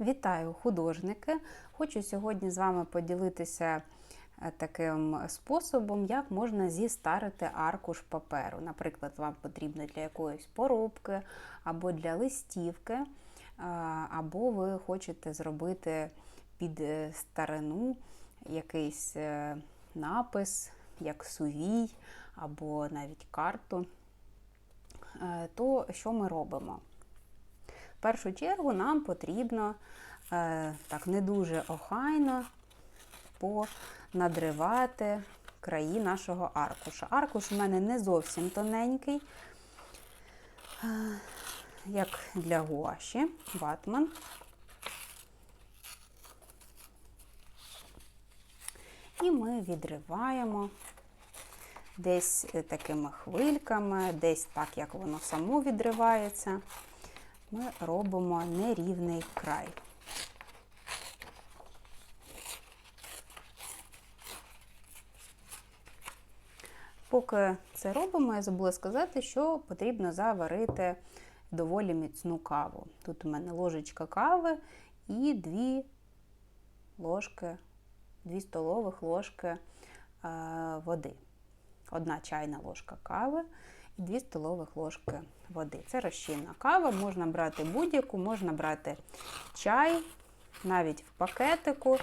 Вітаю художники! Хочу сьогодні з вами поділитися е, таким способом, як можна зістарити аркуш паперу. Наприклад, вам потрібно для якоїсь поробки або для листівки, е, або ви хочете зробити під е, старину якийсь напис, як сувій, або навіть карту. То що ми робимо? В першу чергу нам потрібно е, так не дуже охайно понадривати краї нашого аркуша. Аркуш у мене не зовсім тоненький, е, як для гуаші, ватман. І ми відриваємо десь такими хвильками, десь так, як воно само відривається ми робимо нерівний край. Поки це робимо, я забула сказати, що потрібно заварити доволі міцну каву. Тут у мене ложечка кави і дві ложки, дві столових ложки е, води. Одна чайна ложка кави і 2 столових ложки води. Це розчинна кава, можна брати будь-яку, можна брати чай, навіть в пакетику.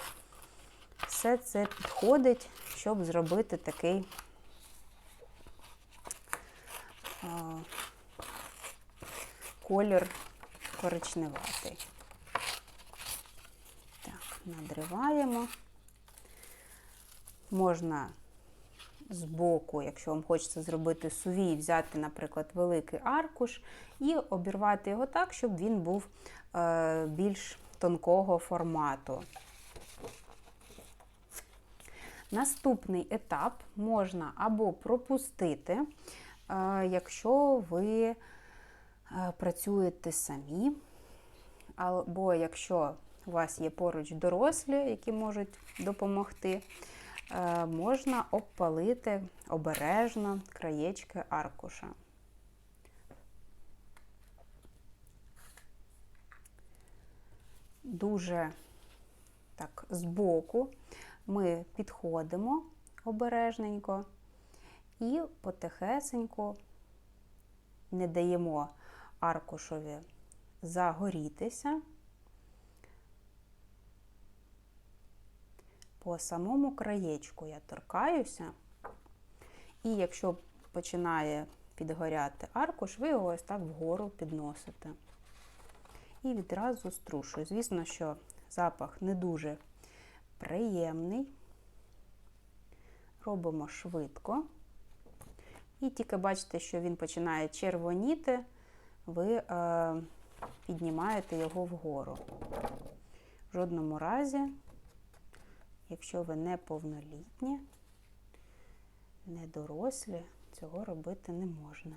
Все це підходить, щоб зробити такий а, колір коричневатий. Так, надриваємо. Можна з боку, якщо вам хочеться зробити сувій, взяти, наприклад, великий аркуш і обірвати його так, щоб він був е, більш тонкого формату. Наступний етап можна або пропустити, е, якщо ви е, працюєте самі, або якщо у вас є поруч дорослі, які можуть допомогти. Е, можна обпалити обережно краєчки аркуша. Дуже так збоку ми підходимо обережненько і потихесенько не даємо аркушові загорітися. По самому краєчку я торкаюся, і якщо починає підгоряти аркуш, ви його ось так вгору підносите. І відразу струшую. Звісно, що запах не дуже приємний. Робимо швидко. І тільки бачите, що він починає червоніти, ви е, піднімаєте його вгору. В жодному разі Якщо ви не повнолітні, не дорослі, цього робити не можна.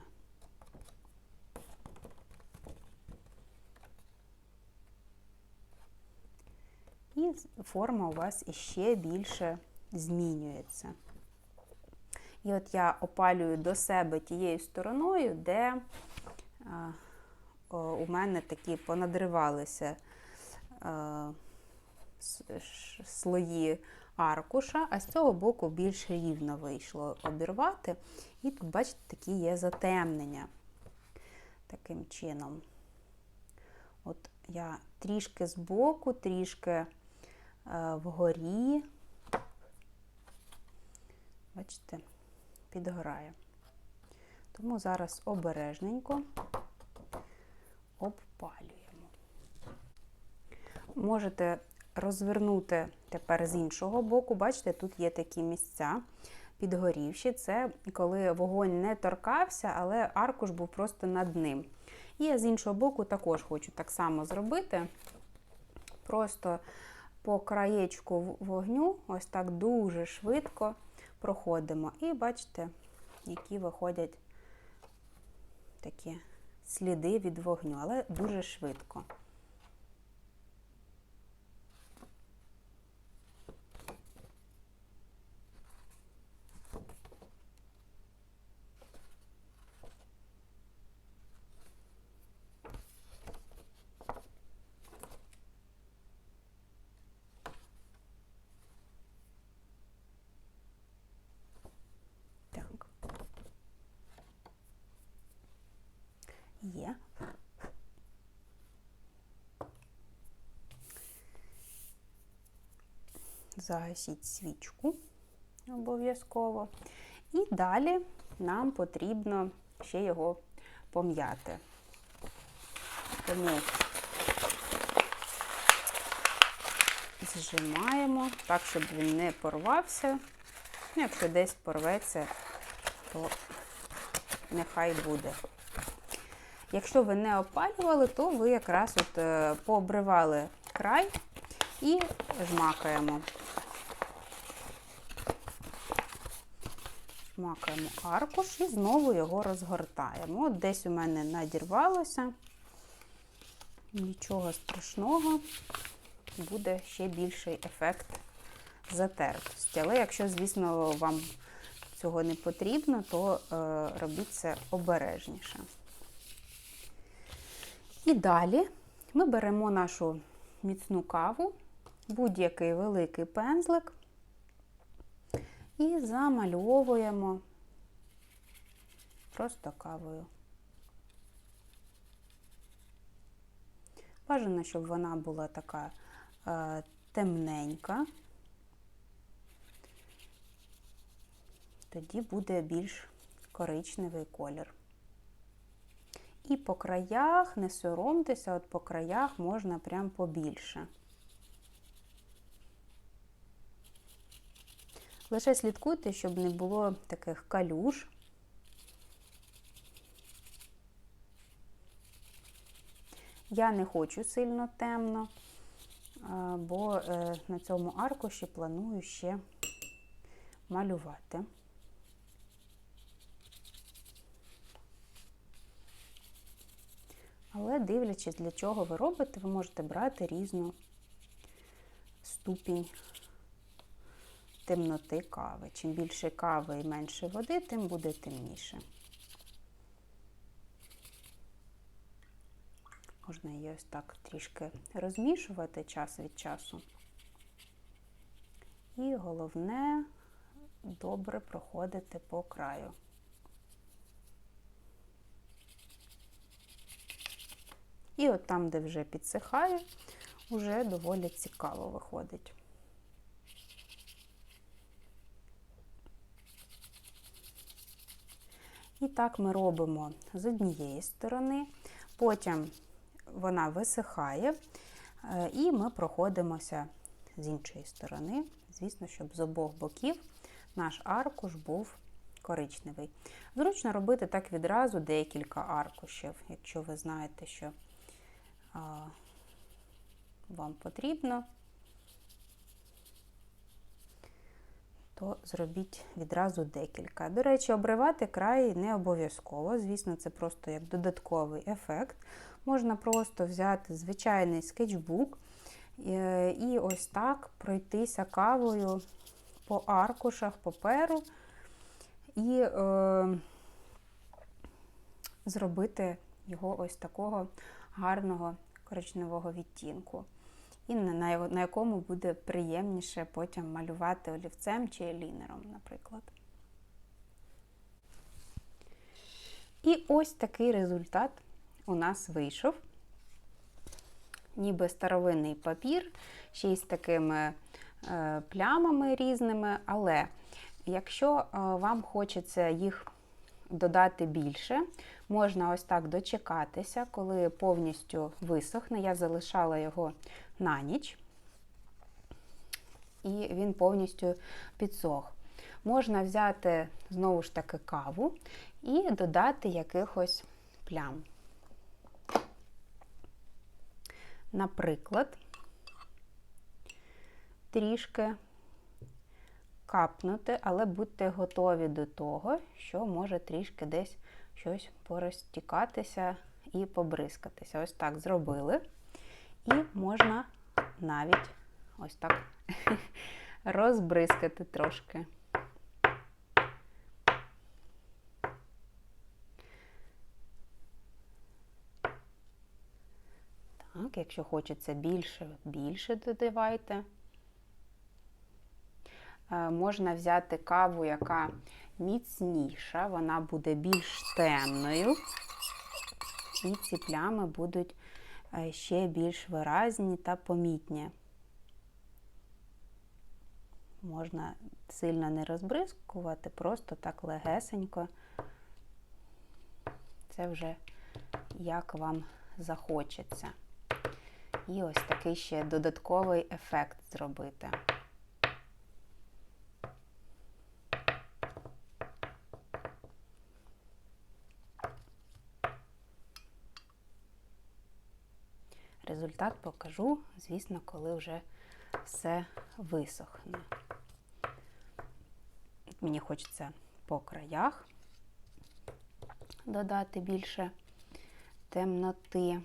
І форма у вас іще більше змінюється. І от я опалюю до себе тією стороною, де у мене такі понадривалися. Слої аркуша, а з цього боку більш рівно вийшло обірвати. І тут, бачите, такі є затемнення. Таким чином. От я трішки збоку, трішки е, вгорі, бачите, підгорає. Тому зараз обережненько обпалюємо. Можете розвернути тепер з іншого боку, бачите, тут є такі місця підгорівші. Це коли вогонь не торкався, але аркуш був просто над ним. І я з іншого боку також хочу так само зробити. Просто по краєчку вогню, ось так дуже швидко проходимо. І бачите, які виходять такі сліди від вогню, але дуже швидко. Загасіть свічку обов'язково. І далі нам потрібно ще його пом'яти. Тому зжимаємо так, щоб він не порвався. Ну, Якщо десь порветься, то нехай буде. Якщо ви не опалювали, то ви якраз от е, пообривали край і жмакаємо. Жмакаємо аркуш і знову його розгортаємо. От десь у мене надірвалося. Нічого страшного, буде ще більший ефект затертості. Але якщо, звісно, вам цього не потрібно, то е, робіть це обережніше. І далі ми беремо нашу міцну каву, будь-який великий пензлик і замальовуємо просто кавою. Бажано, щоб вона була така е, темненька. Тоді буде більш коричневий колір. І по краях, не соромтеся, от по краях можна прям побільше. Лише слідкуйте, щоб не було таких калюж. Я не хочу сильно темно, бо е, на цьому аркуші планую ще малювати. Але дивлячись, для чого ви робите, ви можете брати різну ступінь темноти кави. Чим більше кави і менше води, тим буде темніше. Можна її ось так трішки розмішувати час від часу. І головне добре проходити по краю. І от там, де вже підсихає, вже доволі цікаво виходить. І так ми робимо з однієї сторони, потім вона висихає, е, і ми проходимося з іншої сторони. Звісно, щоб з обох боків наш аркуш був коричневий. Зручно робити так відразу декілька аркушів, якщо ви знаєте, що вам потрібно, то зробіть відразу декілька. До речі, обривати край не обов'язково. Звісно, це просто як додатковий ефект. Можна просто взяти звичайний скетчбук е, і ось так пройтися кавою по аркушах паперу і е, зробити його ось такого гарного коричневого відтінку. І на, якому буде приємніше потім малювати олівцем чи лінером, наприклад. І ось такий результат у нас вийшов. Ніби старовинний папір, ще й з такими е, плямами різними, але якщо е, вам хочеться їх додати більше, можна ось так дочекатися, коли повністю висохне. Я залишала його на ніч, і він повністю підсох. Можна взяти знову ж таки каву і додати якихось плям. Наприклад, трішки капнути, але будьте готові до того, що може трішки десь щось порозтікатися і побризкатися. Ось так зробили. І можна навіть ось так розбризкати трошки. Так, якщо хочеться більше, більше додавайте. Е, можна взяти каву, яка міцніша, вона буде більш темною, і ці плями будуть ще більш виразні та помітні. можна сильно не розбризкувати, просто так легесенько. Це вже як вам захочеться. І ось такий ще додатковий ефект зробити. Результат покажу, звісно, коли вже все висохне. Мені хочеться по краях додати більше темноти.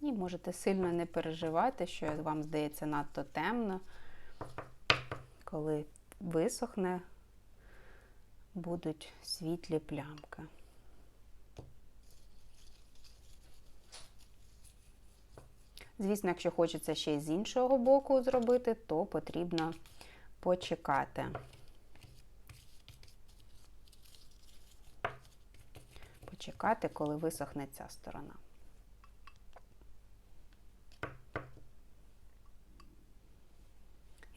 І можете сильно не переживати, що вам здається надто темно, коли висохне, будуть світлі плямки. Звісно, якщо хочеться ще й з іншого боку зробити, то потрібно почекати. Почекати, коли висохне ця сторона.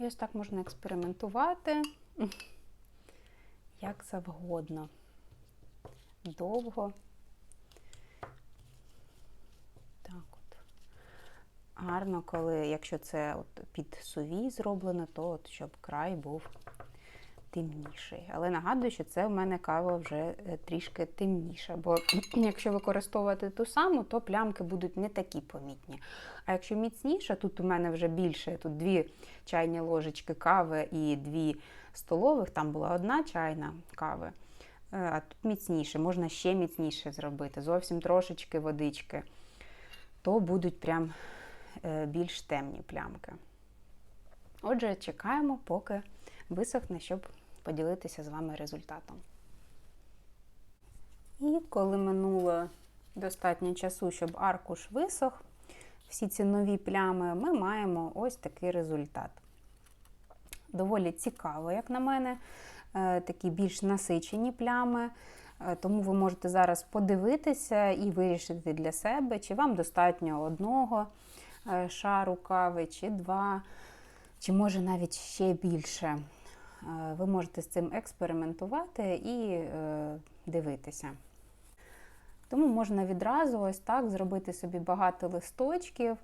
І ось так можна експериментувати як завгодно. Довго. Так от. Гарно, коли, якщо це от під сувій зроблено, то от щоб край був темніший. Але нагадую, що це в мене кава вже е, трішки темніша, бо якщо використовувати ту саму, то плямки будуть не такі помітні. А якщо міцніша, тут у мене вже більше, тут дві чайні ложечки кави і дві столових, там була одна чайна кави, е, а тут міцніше, можна ще міцніше зробити, зовсім трошечки водички, то будуть прям е, більш темні плямки. Отже, чекаємо, поки висохне, щоб поділитися з вами результатом. І коли минуло достатньо часу, щоб аркуш висох, всі ці нові плями, ми маємо ось такий результат. Доволі цікаво, як на мене, е, такі більш насичені плями. Е, тому ви можете зараз подивитися і вирішити для себе, чи вам достатньо одного е, шару кави, чи два, чи може навіть ще більше. Ви можете з цим експериментувати і дивитися. Тому можна відразу ось так зробити собі багато листочків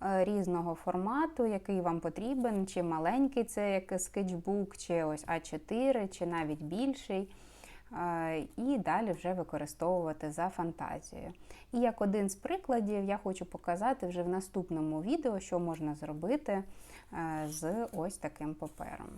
різного формату, який вам потрібен, чи маленький це як скетчбук, чи ось А4, чи навіть більший. І далі вже використовувати за фантазією. І як один з прикладів, я хочу показати вже в наступному відео, що можна зробити з ось таким папером.